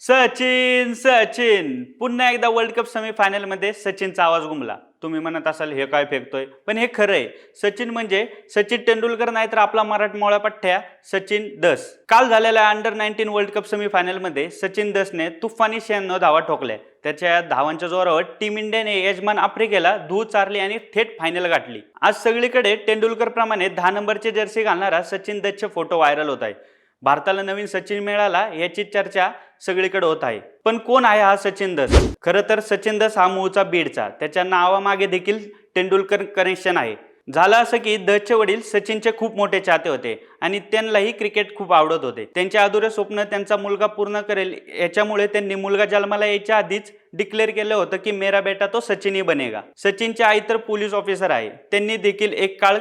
सचिन सचिन. पुन्हा एकदा world cup सेमीफायनलमध्ये सचिनचा आवाज गुमला. तुम्ही म्हणत असाल हे काय फेकतोय? पण हे खरं आहे. सचिन म्हणजे सचिन तेंडुलकर नाही तर आपला मराठमोळा पठ्ठ्या सचिन दस. काल झालेल्या अंडर नाईन्टीन वर्ल्ड कप सेमीफायनलमध्ये सचिन दसने तुफानी शहाण्णव धावा ठोकल्या. त्याच्या धावांच्या जोरावर टीम इंडियाने यजमान आफ्रिकेला धू चारली आणि थेट फायनल गाठली. आज सगळीकडे तेंडुलकर प्रमाणे दहा नंबरची जर्सी घालणारा सचिन दसचे फोटो व्हायरल होत आहे भारताला नवीन सचिन मिळाला याची चर्चा सगळीकडे होत आहे. पण कोण आहे हा सचिन दस? खरं तर सचिन दस हा मूळचा बीडचा. त्याच्या नावामागे देखील तेंडुलकर कनेक्शन आहे. झालं असं की दसचे वडील सचिनचे खूप मोठे चाहते होते आणि त्यांनाही क्रिकेट खूप आवडत होते. त्यांचे अधुरे स्वप्न त्यांचा मुलगा पूर्ण करेल याच्यामुळे त्यांनी मुलगा जन्माला यायच्या आधीच डिक्लेअर केलं होतं की मेरा बेटा तो सचिनही बनेगा. सचिनचे आई तर पोलीस ऑफिसर आहे. त्यांनी देखील एक काळ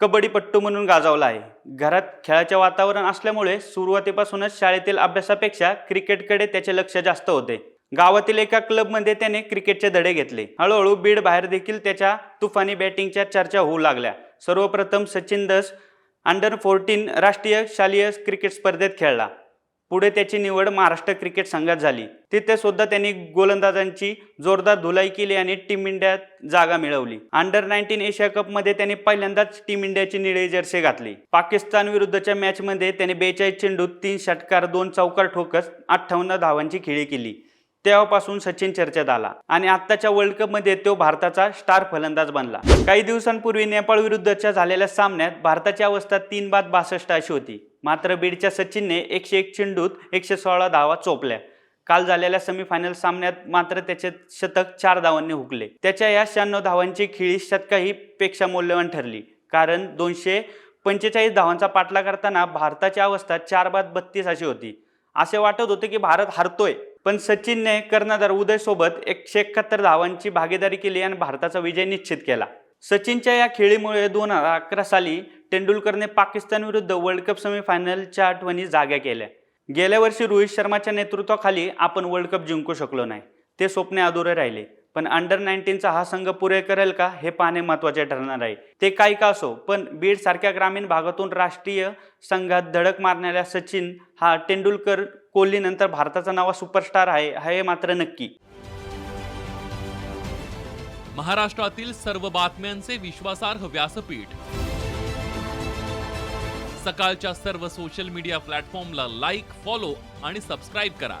कबड्डीपट्टू म्हणून गाजवला आहे. घरात खेळाचे वातावरण असल्यामुळे सुरुवातीपासूनच शाळेतील अभ्यासापेक्षा क्रिकेटकडे त्याचे लक्ष जास्त होते. गावातील एका क्लबमध्ये त्याने क्रिकेटचे धडे घेतले. हळूहळू बीड बाहेर देखील त्याच्या तुफानी बॅटिंगच्या चर्चा होऊ लागल्या. सर्वप्रथम सचिन दस अंडर फोर्टीन राष्ट्रीय शालेय क्रिकेट स्पर्धेत खेळला. पुढे त्याची निवड महाराष्ट्र क्रिकेट संघात झाली. तिथे सुद्धा त्यांनी गोलंदाजांची जोरदार धुलाई केली आणि टीम इंडियात जागा मिळवली. अंडर नाईन्टीन एशिया कपमध्ये त्याने पहिल्यांदाच टीम इंडियाची निळी जर्सी घातली. पाकिस्तान विरुद्धच्या मॅच मध्ये त्याने बेचाळीस चेंडूत तीन षटकार दोन चौकार ठोकत अठ्ठावन्न धावांची खेळी केली. तेव्हापासून सचिन चर्चेत आला आणि आत्ताच्या वर्ल्ड कपमध्ये तो भारताचा स्टार फलंदाज बनला. काही दिवसांपूर्वी नेपाळ विरुद्धच्या झालेल्या सामन्यात भारताची अवस्था तीन बाद बासष्ट अशी होती. मात्र बीडच्या सचिनने एकशे एक चेंडूत एकशे सोळा धावा चोपल्या. काल झालेल्या सेमीफायनल सामन्यात मात्र त्याचे शतक चार धावांनी हुकले. त्याच्या या शहाण्णव धावांची खिळी शतकाही पेक्षा मौल्यवान ठरली. कारण दोनशे पंचेचाळीस धावांचा पाठला करताना भारताची अवस्था चार बाद बत्तीस अशी होती. असे वाटत होते की भारत हरतोय. पण सचिनने कर्णधार उदयसोबत एकशे एकाहत्तर धावांची भागीदारी केली आणि भारताचा विजय निश्चित केला. सचिनच्या या खेळीमुळे दोन हजार अकरा साली तेंडुलकरने पाकिस्तान विरुद्ध वर्ल्ड कप सेमीफायनलच्या आठवणी जाग्या केल्या. गेल्या वर्षी रोहित शर्माच्या नेतृत्वाखाली आपण वर्ल्ड कप जिंकू शकलो नाही. ते स्वप्ने अधुरे राहिले. पण अंडर नाईन्टीनचा हा संघ पुरे करेल का हे पाहणे महत्त्वाचे ठरणार आहे. ते काही का असो पण बीड सारख्या ग्रामीण भागातून राष्ट्रीय संघात धडक मारणाऱ्या सचिन हा तेंडुलकर कोहलीनंतर भारताचा नवा सुपरस्टार आहे हे मात्र नक्की. महाराष्ट्रातील सर्व बातम्यांचे विश्वासार्ह व्यासपीठ. सकाळच्या सर्व सोशल मीडिया प्लॅटफॉर्मला लाईक फॉलो आणि सबस्क्राईब करा.